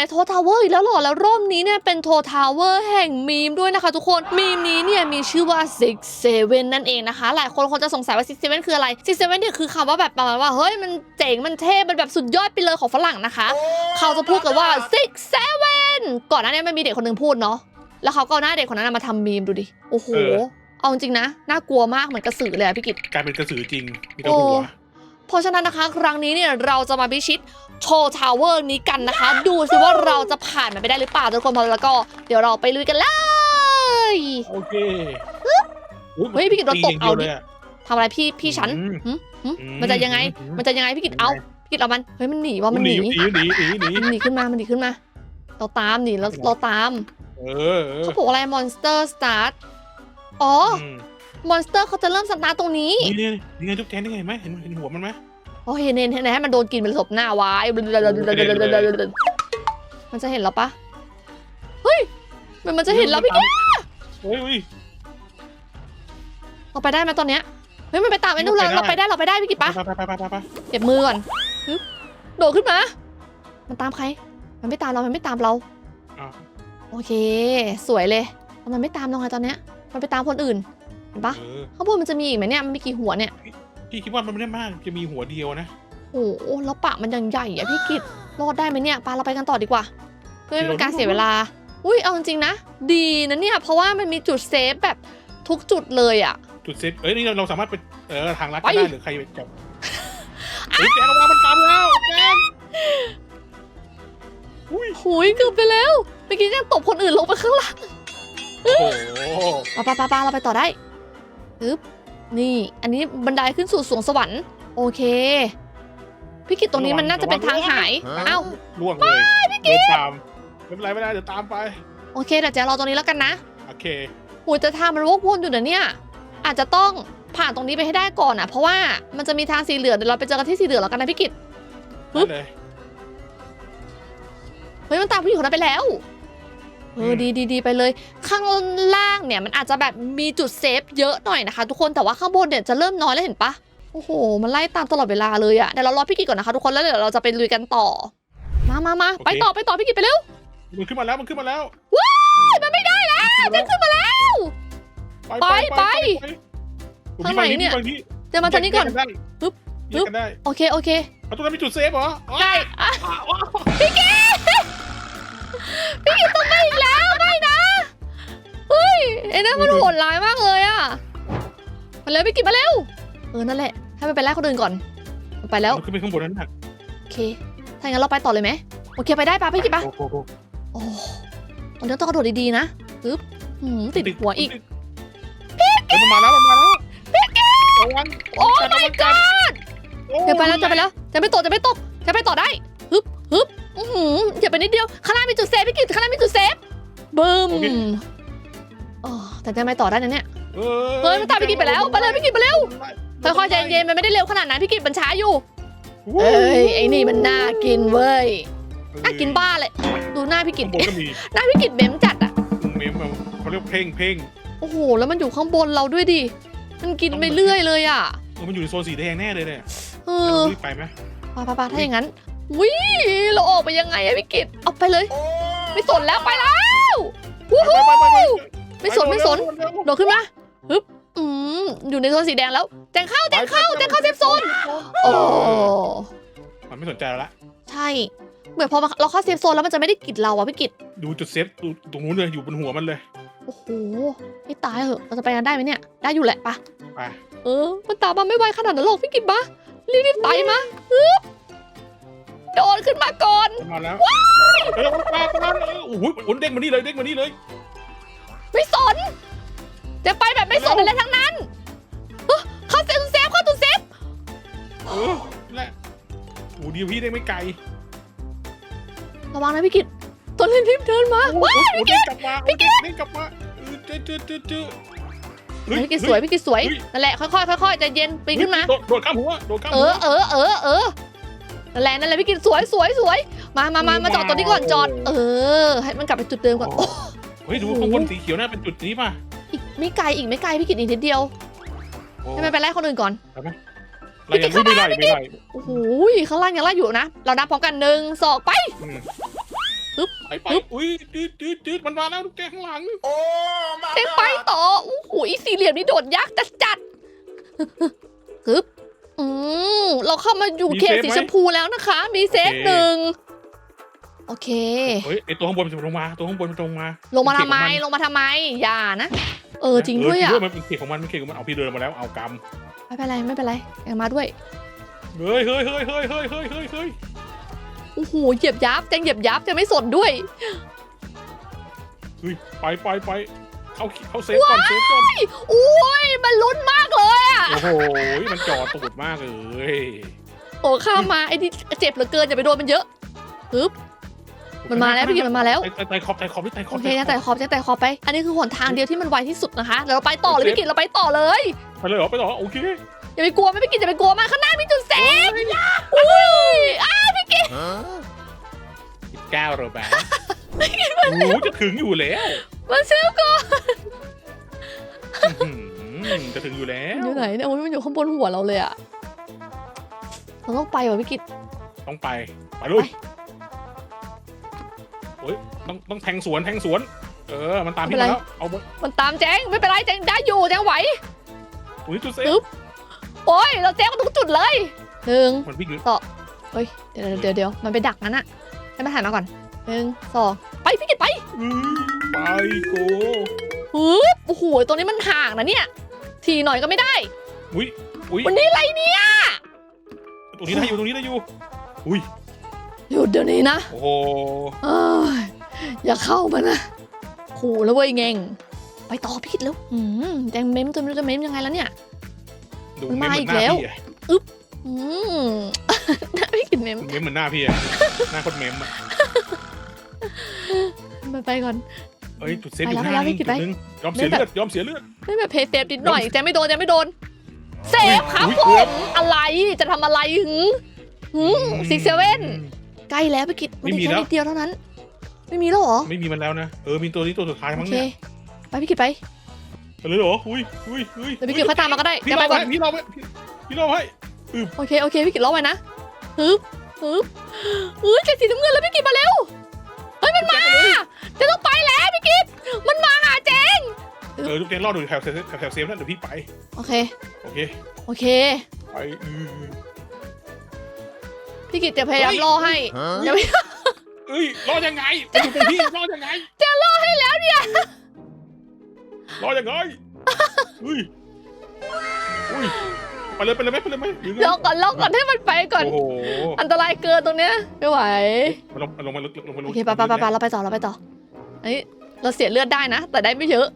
ในโททาวเวอร์อีกแล้วเหรอแล้วรอบนี้เนี่ยเป็นโททาวเวอร์แห่งมีมด้วยนะคะทุกคนมีมนี้เนี่ยมีชื่อว่า Six Seven นั่นเองนะคะ หลายคนคงจะสงสัยว่า Six Seven คืออะไร Six Seven เนี่ยคือคำว่าแบบประมาณว่าเฮ้ยมันเจ๋งมันเท่มันแบบสุดยอดไปเลยของฝรั่งนะคะ เขาจะพูดกันว่า Six Seven ก่อนหน้านี้มันมีเด็กคนหนึ่งพูดเนาะแล้วเขาก็เอาหน้าเด็กคนนั้นนะมาทำมีมดูดิโอ้โหเออเอาจริงๆนะน่ากลัวมากเหมือนกระสือเลยอะพี่กิตกลายเป็นกระสือจริงมีแต่หัว เพราะฉะนั้นนะคะ ครั้งนี้เนี่ยเราจะมาพิชิตโชว์ทาวเวอร์นี้กันนะคะ ดูสิว่าเราจะผ่านมันไปได้หรือเปล่าทุกคนพอแล้วก็เดี๋ยวเราไปลุยกันเลยโอเคเฮ้ยพี่กิตโดนตบย่งเอาดียวดิเลยะทำอะไรพี่พี่ฉันอืมหึหึอืมันจะยังไงอืมันจะยังไงพี่กิตเอาพี่กิตเอามันเฮ้ยมันหนีว่ามันหนีหนีหนีหนีหนีมันหนีขึ้นมามันหนีขึ้นมา เราตามหนีแล้วเราตามเออเออเขาบอกอะไร monster start อ๋อ ม monster เขาจะเริ่มสตาร์ทตรงนี้ นี่นี่นี่ไงจุ๊บแจนนี่ไงเห็นไหมเห็นเห็นหัวมันไหมโอ้เห็นเห็นเห็นให้มันโดนกินเป็นศพหน้าไว้ มันจะเห็นเราปะเฮ้ยมันมันจะเห็นเราพี่กิ๊กเฮ้ยเฮ้ย เราไปได้ไหมตอนเนี้ยเฮ้ยมันไปตามไอ้นู่นเราเราไปได้เราไปได้พี่กิ๊กปะไปไปไปไปไปเก็บมือก่อนฮึบโดดขึ้นมา มันตามใคร มันไม่ตามเรา มันไม่ตามเราอะโอเค สวยเลยแต่มันไม่ตามเราไงตอนเนี้ย มันไปตามคนอื่น เห็นปะเออข้างบนมันจะมีอีกไหมเนี่ยมันมีกี่หัวเนี่ยพี่คิดว่ามันไม่ได้มากจะมีหัวเดียวนะ โอ้โหแล้วปากมันยังใหญ่อะพี่กิตรอดได้ไหมเนี่ยปาเราไปกันต่อดีกว่า เพื่อไม่เป็นการเสียเวลา อุ้ยเอาจริงๆนะ ดีนะเนี่ย เพราะว่ามันมีจุดเซฟแบบทุกจุดเลยอะ จุดเซฟเอ้ยนี่เราเราสามารถไปเออทางลัดไปก็ได้หรือใครไปจับเฮ้ยแจนระวังมันตามแล้วแจนอุ้ยหุยเกือบไปแล้วเมื่อกี้ยังตบคนอื่นลงไปข้างล่างโอ้โหปาปาปาปาเราไปต่อได้ ปึ๊บนี่ อันนี้บันไดขึ้นสู่สวงสวรรค์ โอเค พี่กิตตรงนี้มันน่าจะเป็นทางหาย เอ้า ล่วงเลยเดินตามไม่เป็นไรไม่เป็นไรเดี๋ยวตามไป โอเคเดี๋ยวแจรอตรงนี้แล้วกันนะ โอเคหูยแต่ทางมันวกวนอยู่เดี๋ยวเนี่ยอาจจะต้องผ่านตรงนี้ไปให้ได้ก่อนอะ เพราะว่ามันจะมีทางสีเหลืองเดี๋ยวเราไปเจอกันที่สีเหลืองแล้วกันนะพี่กิตปึ๊บได้เลยเฮ้ยมันตามผู้หญิงคนนั้นไปแล้วเอออืมดีดีดีไปเลย ข้างล่างเนี่ยมันอาจจะแบบมีจุดเซฟเยอะหน่อยนะคะ ทุกคนแต่ว่าข้างบนเนี่ยจะเริ่มน้อยแล้วเห็นปะโอ้โห มันไล่ตามตลอดเวลาเลยอะเดี๋ยวเรารอพี่กิจก่อนนะคะทุกคนแล้วเดี๋ยวเราจะไปลุยกันต่อ มามามาไปต่อไปต่อพี่กิจไปเร็วมันขึ้นมาแล้วมันขึ้นมาแล้วเฮ้ยมันไม่ได้แล้วจะขึ้นมาแล้ว ไปไปทางไหนเนี่ยเดี๋ยวมาทางนี้ก่อนปึ๊บปึ๊บปึ๊บได้โอเคโอเคเอาตรงนั้นมีจุดเซฟเหรออ๋อไออนั่นแหละ ให้มันไปไล่คนอื่นก่อนมันไปแล้ว มันขึ้นไปข้างบนนั้นน่ะโอเค ถ้าอย่างนั้นเราไปต่อเลยไหมโอเคไปได้ปะพี่กิบปะโอ้โหโอ้ตอนนี้ต้องกระโดดดีๆนะปึ๊บหืมติดหัวอีก เฮ้ยมันมาแล้วมันมาแล้วระวังโอ้ my god จะไปแล้วจะไปแล้ว จะไม่ตกจะไม่ตกจะไปต่อได้ฮึบฮึบอือหืออย่าไปนิดเดียวข้างล่างมีจุดเซฟพี่กิบข้างล่างมีจุดเซฟบึ้มอ๋อแต่จะไม่ต่อได้นะเนี่ย เฮ้ยมันตามพี่กิจไปแล้วไปเลยพี่กิจไปเร็ว ค่อยๆใจเย็นมันไม่ได้เร็วขนาดนั้นพี่กิบมันช้าอยู่เอ้ยไอ้นี่มันน่ากินเว้ยน่ากินบ้าเลยดูหน้าพี่กิข้าบงบนก็มีหน้าพี่กิบเม้มจัดอะเมมเขาเรียกเพ่งเพ่งโอ้โหแล้วมันอยู่ข้างบนเราด้วยดิมันกินไปเรื่อยเลยอะเออมันอยู่ในโซนสีแดงแน่เลยเนี่ยเอเราอรีบไปไหมปาปาปาถ้าอย่างนั้นวิเราออกไปยังไงอะพี่กิตเอาไปเลย ไม่สนแล้วไปแล้ววู้ฮู้ไปไปไปไม่สนไม่สนโดดขึ้นมาฮึบอื มอยู่ในโซนสีแดงแล้วแจงเข้าแจงเข้าแจงเข้าเซฟโซนโอ้มันไม่สนใจแล้วละใช่เหมือนพอเราเข้าเซฟโซนแล้วมันจะไม่ได้กิดเราอะพี่กิตดูจุดเซฟดูตรงนู้นเลยอยู่บนหัวมันเลยโอ้โหให้ตายเหอะเราจะไปกันได้ไหมเนี่ย ได้อยู่แหละปะไปเออมันตามมาไม่ไวขนาดนั้นหรอกพี่กิตปะรีบๆไต่มาฮึบโดดขึ้นมาก่อนมาแล้วเฮ้ยปลาปลาโอ้โหอุ่นเด้งมานี่เลยเด้งมานี่เลย ไม่สน จะไปแบบไม่สนอะไรทั้งนั้นเฮ้ยเข้าเซฟเซฟเข้าตุนเซฟเออนั่นแหละโอ้ดีพี่เด้งไม่ไกลระวังนะพี่กิตตัวเล่นทิมเดินมาโอ้โหเด้งกลับมาพี่เด้งกลับมาเจอเจอเจอเจอพี่กิตสวยพี่กิตสวยนั่นแหละค่อยๆค่อยๆใจเย็นปีนขึ้นมา โดดโดดข้ามหัวโดดข้ามเอหัว อเออเออเออนั่นแหละนั่นแหละพี่กิตสวยสวยสวยมามามามาจอดตัวนี้ก่อนจอด เออ ให้มันกลับไปจุดเดิมก่อนโอ้เฮ้ยดูข้างบนสีเขียวน่าเป็นจุดนี้ป่ะอีก ไม่ไกลอีกไม่ไกลพี่กิตอีกนิดเดียวโอ้ให้มันไปไล่คนอื่นก่อนอะไรอย่างนี้ไม่ไล่ไม่ไล่โอ้โหข้างล่างยังไล่อยู่นะ เรานับพร้อมกันหนึ่งสองไป อืมฮไปไปอุ้ยจืดจืดจืดมันมาแล้วลูกแกข้างหลัง โอ้มาเจ๊งไปต่อโอ้โหอีสี่เหลี่ยมนี่โดดยากจัดจัดๆฮึบอืมเราเข้ามาอยู่เขตสีชมพูแล้วนะคะ มีเซฟหนึ่ง โอเค เฮ้ยไอตัวข้างบนมันจะลงมา ตัวข้างบนมันจะลงมาลงมาทำไมลงมาทำไม อย่านะ เออจริงด้วยอะเมันเป็นเขตของมันเป็นเขตของมันเอาพี่เดินมาแล้วเอากไม่เป็นไรไม่เป็นไรยังมาด้วยำเฮ้ยเฮ้ยเฮ้ยเฮ้ยเฮ้ยเฮ้ยเฮ้ยเฮ้ยโอ้โหเหยียบยับแจงเหยียบยับจะไม่สนด้วยเฮ้ยไปไปไปเข้าเข้าเซฟก่อนเซฟก่อนโอ้ยมันลุ้นมากเลยอะโอ้โหมันจ่อตูดมากเลยโอ้ข้ามมาไอ้นี่เจ็บเหลือเกินอย่าไปโดนมันเยอะปึ๊บ มันมาแล้วพี่กินมันมาแล้วไต่ไต่ขอบไต่ขอบไต่ขอโอบเคนะแต่ขอบจะแต่ขอบไป อันนี้คือหนทางเดียวที่มันไวที่สุดนะคะเดี๋ยวเราไปต่อเลยพี่กินเราไปต่อเลยไปเลยเหรอไปเหรอโอเคอย่าไปกลัวไม่พี่กินอย่าไปกลัวมากข้างหน้ามีจุดเซฟอุ้ยอ้าวพี่กินแก้วโรแบร์โอ้โหจะถึงอยู่แล้วมันเซฟก่อนอื้อหือจะถึงอยู่แล้วอยู่ไหนเนี่ยโอ้ยมันอยู่ข้างบนหัวเราเลยอะเราต้องไปว่ะพี่กิตต้องไปไปลุยโอ้ย ต้องต้องแทงสวนแทงสวน เออ มันตามพี่มาแล้วเอามันตามแจ้งไม่เป็นไรแจ้งได้อยู่แจ้งไหวอุ้ยจุดเซฟปึ๊บโอ้ยเราแจ้งมาทุกจุดเลยหนึ่งมันวิ่งอยู่เฮ้ยเดี๋ยวเดี๋ยวเดี๋ยวมันไปดักนั้นอะให้มันถ่ายมาก่อนหนึ่งสองไปพี่กิตไปอื้อไปโกฮึบโอ้โหตรงนี้มันห่างนะเนี่ยทีหน่อยก็ไม่ได้อุ้ยอุ้ยวันนี้อะไรเนี่ยตรงนี้ได้อยู่ตรงนี้ได้อยู่อุ้ยหยุดเดี๋ยวนี้นะ โอ้โหเอ้ยอย่าเข้ามานะขู่แล้วเว้ยเง่งไปต่อพี่กิตแล้วอืมแจงเม้มจนไม่รู้จะเม้มยังไงแล้วเนี่ย ดูมันเม้มามเหมือีอกนหน้าแล้วพี่อะอืมน่าพี่กินเม้มเม้มเหมือนหน้าพี่อะหน้าโคนเม้มอะไปไปก่อน เอ้ยจุดเซฟไปอยู่แล้วข้างหน้าไปแล้วนี่พี่จุดไปนึงยอมเสียเลือดยอมเสียเลือดไม่แบบเพย์เซฟนิดหน่อยแจงไม่โดนแจงไม่โดนเซฟครับอุ๊ยผเกือบมอะไรจะทำอะไรหึงหึงซิกเซเว่นใกล้แล้วพี่กิตมันไม่มีอีกแค่แล้วนิดเดียวเท่านั้น ไม่มีแล้วเหรอไม่มีมันแล้วนะ เออ มีตัวนี้ตัวสุดท้ายโอมั้งเคเนี่ยไปพี่กิตไปไปเลยเหรอ อุ้ยอุ้ยอุ้ยเดี๋ยวพี่กิตค่อยตามมาก็ได้พี่แจงรไปอก่อไว้นพี่รอไว้พี่พี่รอไว้โอเคโอเคพี่กิตรอไว้นะฮึบฮึบเฮ้ยเจ็ดสีน้ำเงินแล้วพี่กิตมาเร็วเฮ้ยมันมาจะต้องไปแล้วพี่กิตมันมาหาเจงเออทุกเจนรอดูแถวเซฟแถวเซฟนั่นเดี๋ยวพี่ไป โอเคโอเค โอเคไปอือพี่กิตจะพยายามรอให้อย่าไป เอ้ยรอยังไงไปอยู่ตรงพี่รอยังไงจะรอให้แล้วเนี่ยรอยังไงอุ้ยอุ้ยไปเลยไปเลยไหมไปเลยไหมหรือไงรอก่อนรอก่อนให้มันไปก่อน โอ้โหอันตรายเกินตรงเนี้ยไม่ไหวมันลงมันลงมาลึกลงมาลึโอกเคไปไปไปไปเราไปต่อเราไปต่อเอ้ยเราเสียเลือดได้นะ แต่ได้ไม่เยอะ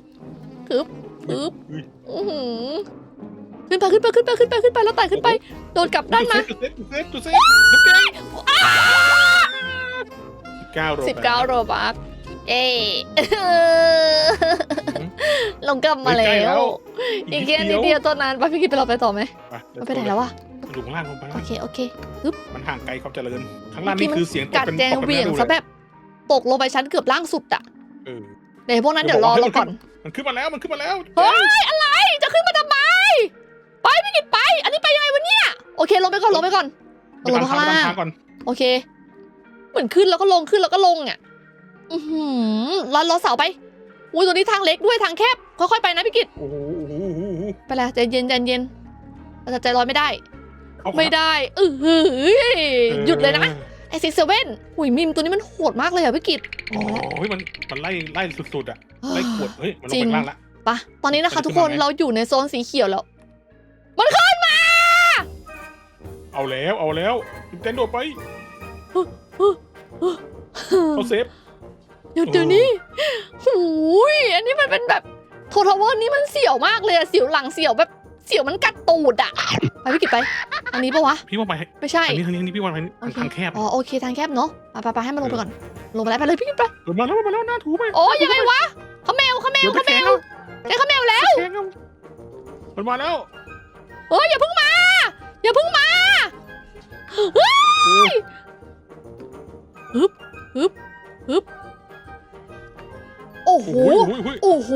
คึบคึบอุ้ยอื้อหือขึ้นไปขึ้นไปขึ้นไปขึ้นไปขึ้นไปแล้วไต่ขึ้นไป โดนกลับด้านมาจุดเซฟจุดเซฟจุดเซฟจุดเซฟ ลูกแก้วสิบเก้าโรสิบเก้าโรบักเอ้ลงกลับมาแล้วอีกแค่นิดเดียวตัวนั้นไปพี่กินไปเราไปต่อไหมเราไปไหนแล้ววะอยู่ข้างล่างลงไปโอเค โอเค มันห่างไกลความเจริญ ข้างล่างเมื่อกี้นี่คือเสียงตกัดเป็นแจงตกเหวี่ยงป็นซะแบบตกลงไปชั้นเกือบล่างสุดอะเออ เดี๋ยวพวกนั้นเดี๋ยวรอเราก่อน มันขึ้นมาแล้วมันขึ้นมาแล้วเฮ้ย อะไร จะขึ้นมาทำไม ไปพี่กิตไป อันนี้ไปยังไงวะเนี่ย โอเค ลงไปก่อน ลงไปก่อนลเดี๋งยวไปตามข้างทางล่างตามทาง ก่อน โอเค เหมือนขึ้นแล้วก็ลงขึ้นแล้วก็ลงอะ อือหือรอรอเสาไปอุ้ยตัวนี้ทางเล็กด้วยทางแคบ ค่อยๆไปนะพี่กิตโอ้โหโอ้โหโอ้โหโอ้โหไปแล้วใจเย็นใจเย็นเราจะใจร้อนไม่ได้ เอาไม่ได้เออหือหยุดเลยนะไอซิกเซเว่นหุยมิมตัวนี้มันโหดมากเลยอะพี่กิตโอ้โหเฮ้ยมันมันไล่ไล่สุดๆอะไล่กวดเฮ้ยมันลงจริไปง ข้างล่างละปะตอนนี้นะคะมันจะทุกคนขึ้นมาไงเราอยู่ในโซนสีเขียวแล้ว เอาแล้วเอาแล้วเต้นโดดไป เอาเซฟหยุดเดี๋ยวนี้หูยอันนี้มันเป็นแบบโททาวเวอร์นี่มันเสียวมากเลยอะเสียวหลังเสียวแบบเสียวมันกัดตูดอะไปพี่กิตไปอันนี้ปะวะ พี่ว่าไปไม่ใช่อันนี้ทางนี้นี่พี่ว่าไปโอเคทางแคบ อ๋อโอเคทางแคบเนาะไปไปไปให้มันลงไปก่อน ลงไปแล้วไปเลยพี่กิตไปเดินมาแล้วมาแล้วหน้าถูไป โอ้ยยังไงวะเขาแมวเขาแมวเขาแมวเจ๊เขาแมวแล้วแข่งเอามันมาแล้วเฮ้ยอย่าเพิ่งมา อย่าเพิ่งมาเฮ้ย ฮึบฮึบฮึบโอ้โหโอ้โห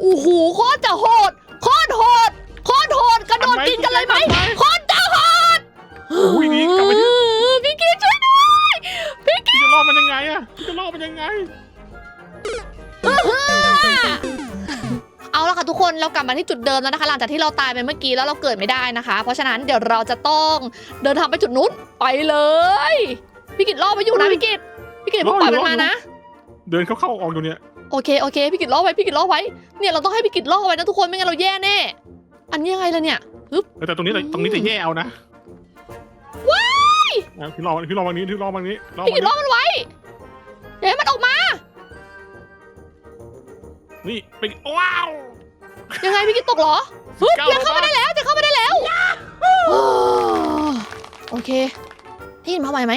โอ้โห โอ้โห โอ้โหโคตรจะโหดโคตรโหดโคตรโหดกระโดดกินกันเลยไหมโคตรจะโหดโอ้ยนี่กลับไปที่พี่กินช่วยด้วยพี่จะรอดมันยังไงอะพี่จะล่อมันยังไง เอาละค่ะทุกคนเรากลับมาที่จุดเดิมแล้วนะคะ หลังจากที่เราตายไปเมื่อกี้แล้วเราเกิดไม่ได้นะคะ เพราะฉะนั้นเดี๋ยวเราจะต้องเดินทางไปจุดนู้นไปเลย พี่กิตล่อไปอยู่นะพี่กิตพี่กิตอย่าเพิ่งปล่อยมันมานะ เดินเข้าเข้าออกอยู่เนี่ยโอเคโอเคพี่กิตล่อไว้พี่กิตล่อไว้เนี่ยเราต้องให้พี่กิตล่อไว้นะทุกคนไม่งั้นเราแย่แน่อันนี้ยังไงล่ะเนี่ยเออแต่ตรงนี้ตรงนี้จะแย่เอานะว้ายพี่รอพี่รอวันนี้พี่รอวันนี้รอพี่วักินตล่นี้อมันไว้เดี๋ยวให้มันออกมา นี่ไปว้าวยังไงพี่กิตตกเหรอฮึบก้าวยังเข้ามาได้แล้วจะเข้ามาได้แล้วโอ้โอเคพี่กิตมาไหวไหม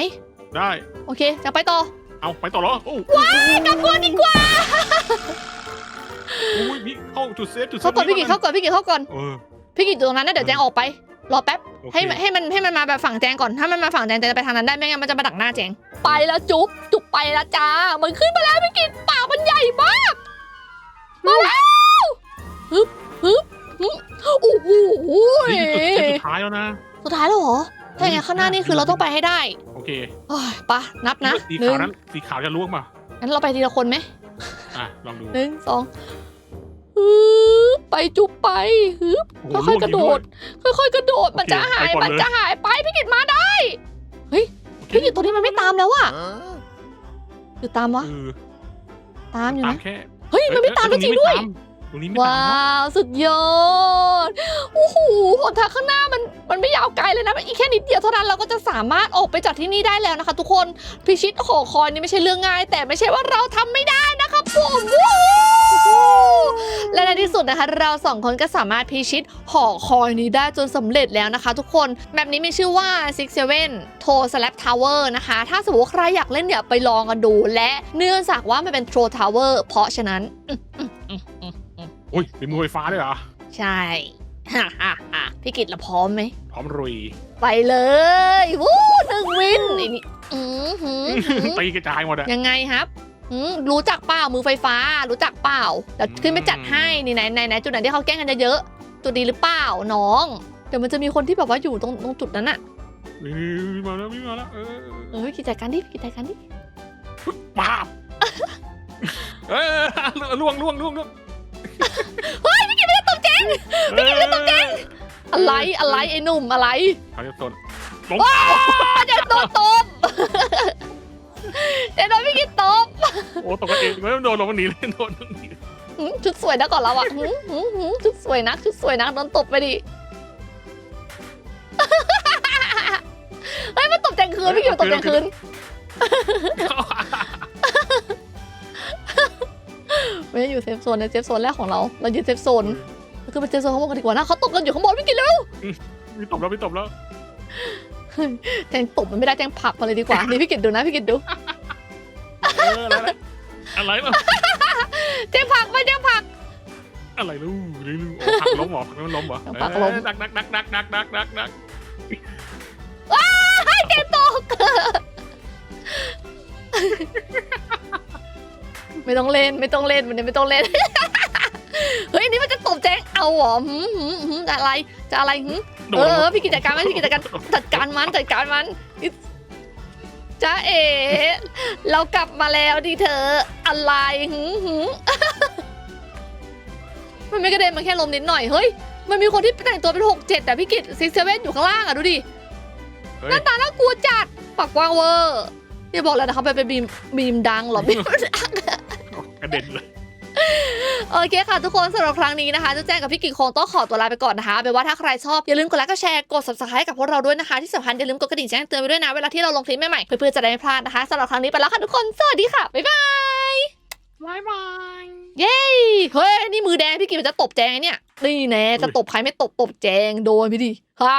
ได้ โอเค จะไปต่อเอาไปต่อเหรอโอ้ว้ายกลับก่อนดีกว่าโอ้ยพี่เข้าจุดเซฟจุดเซฟเข้าก่อนพี่กิตเข้าก่อนพี่กิตเข้าก่อนเออ พี่กิตอยู่ตรงนั้นนะเดี๋ยวแจงออกไป รอแป๊บ โอเค ให้มันให้มันให้มันมาแบบฝั่งแจงก่อน ถ้ามันมาฝั่งแจงแจงจะไปทางนั้นได้ไม่งั้นมันจะมาดักหน้าแจง ไปแล้วจุ๊บจุ๊บไปแล้วจ้า มันขึ้นมาแล้วพี่กิตปากมันใหญ่มากมาแล้วฮึบฮึบฮึบโอ้โห นี่คือจุดเซฟสุดท้ายแล้วนะ สุดท้ายแล้วเหรอ ถ้าอย่างนั้นข้างหน้านี่คือเราต้องไปให้ได้โอเคโอ้ยไปะนับนะสีหนึ่ขางวนั้นสีขาวจะล่วงป่ะงั้นเราไปทีละคนไหมอะลองดูหนึ่งสองฮึบไปจุ๊บไปฮึบ โอ้โหค่อยๆกระโดด ค่อยๆกระโดดมันจะโอเคหายไปก่อนมันเลยจะหายไปพี่กิตมาได้โอเคพี่กิตตัวนี้มันไม่ตามแล้วอะหรือตามวะเออตามอยู่ตามนะ แค่เฮ้ย มันไม่ตามจริงๆด้วย ตรงนี้ไม่ตามว้าวสุดยอดโอ้โหหนทางข้างหน้ามันมันไม่ยาวไกลเลยนะมันอีกแค่นิดเดียวเท่านั้นเราก็จะสามารถออกไปจากที่นี่ได้แล้วนะคะ ทุกคนพิชิตหอคอยนี่ไม่ใช่เรื่องง่าย แต่ไม่ใช่ว่าเราทำไม่ได้นะครับผมว้าวและในที่สุดนะคะ เราสองคนก็สามารถพิชิตหอคอยนี้ได้จนสำเร็จแล้วนะคะ ทุกคนแบบนี้มีชื่อว่า Six Seven t o Slap Tower นะคะ ถ้าสมมติว่าใครอยากเล่นเนี่ยไปลองกันดู และเนื่องจากว่ามันเป็น Troll Tower เพราะฉะนั้น โอ้ยมีมือไฟฟ้าด้วยเหรอ ใช่ฮ่าฮ่าฮ่าพี่กิตเราพร้อมไหม พร้อมรุย ไปเลยวู้หนึ่งวินไอ้นี่อือหือหือตีกระจายหมดอะยังไงครับอืมรู้จักเปล่ามือไฟฟ้า รู้จักเปล่าเดี๋ยวขึ้นไปจัดให้นี่ไหนไหนไหนจุดไหนที่เขาแกล้งกันเยอะๆจุดดีหรือเปล่าน้อง เดี๋ยวมันจะมีคนที่แบบว่าอยู่ตรงตรงจุดนั้นอะนี่วิ่งมาแล้ววิ่งมาแล้วเออเออกิจการดิกิจการดิป้าบเออล่วงล่วงล่วงล่วง เฮ้ยพี่กิตไม่ได้ตกเจ๊งพี่กินแล้วตกใจอะไรอะไรไอ้หนุ่มอะไรเขาจะตนลงจะโดนตบจะโดนพี่กิตตบโอ้ตกกันเองไม่ต้องโดนลงมันหนีเลยโดนตรงนี้หืมชุดสวยนะก่อนเราอะหืมหืมหืมชุดสวยนะชุดสวยนะโดนตบไปดิเฮ้ยมันตบแจงคืนพี่กิวตบแจงคืน ไม่ได้อยู่เซฟโซนในเซฟโซนแรกของเรา เราอยู่เซฟโซนเราคือไปเซฟโซนข้างบนกันดีกว่านะเขาตบกันอยู่ข้างบนพี่กินแล้วมีตบแล้วมีตบแล้วแจงตบมันไม่ได้แจงผลักมาเลยดีกว่านี่พี่กินดูนะพี่กินดูเอออะไรอะไรล่ะแจงผลักไปแจงผลัก อะไรลูกลูกผักล้มเหรอผักมันล้มเหรอผักล้มดักดักดักดักดักดักดักดักแจงตก ไม่ต้องเล่นไม่ต้องเล่นวันนี้ไม่ต้องเล่น เฮ้ยอันนี่มันจะตบแจงเอาเหรอหืมหืมหืมจะอะไรจะอะไรหืมโดเอนอลงเออพี่กิจการมันพี่กิจการจัดการมันจัดการมันจ้าเอ๋เรากลับมาแล้วดิเธออะไรหืมหืม มันไม่กระเด็นมันแค่ลมนิดหน่อยเฮ้ยมันมีคนที่แต่งตัวเป็นหกเจ็ดแต่พี่กิจซิกเซเว่นอยู่ข้างล่างอะดูดิเฮ้ย หน้าตาน่ากลัวจัดปากกว้างเวอร์อย่าบอกแล้วนะเขาไปเป็นบีมบีมดังเหรอบีม กระเด็นเลย โอเคค่ะทุกคนสำหรับครั้งนี้นะคะเจะแจ้งกับพี่กิ่งคงต้องขอตัวลาไปก่อนนะคะเป็นว่าถ้าใครชอบ อย่าลืมกดไลค์กดแชร์กด subscribe กับพวกเราด้วยนะคะ ที่สำคัญอย่าลืมกดกระดิ่งแจ้งเตือนไปด้วยนะเวลาที่เราลงคลิปใหม่ๆเพื่อๆจะได้ไม่พลาดนะคะสำหรับครั้งนี้ไปแล้วค่ะทุกคนสวัสดีค่ะบ๊ายบายบายบายเย้เฮ้ยนี่มือแดงพี่กิ่งจะตบแจงเนี่ยนี่แน่จะตบใครไม่ตบตบแจงโดนพี่ดิฮ่า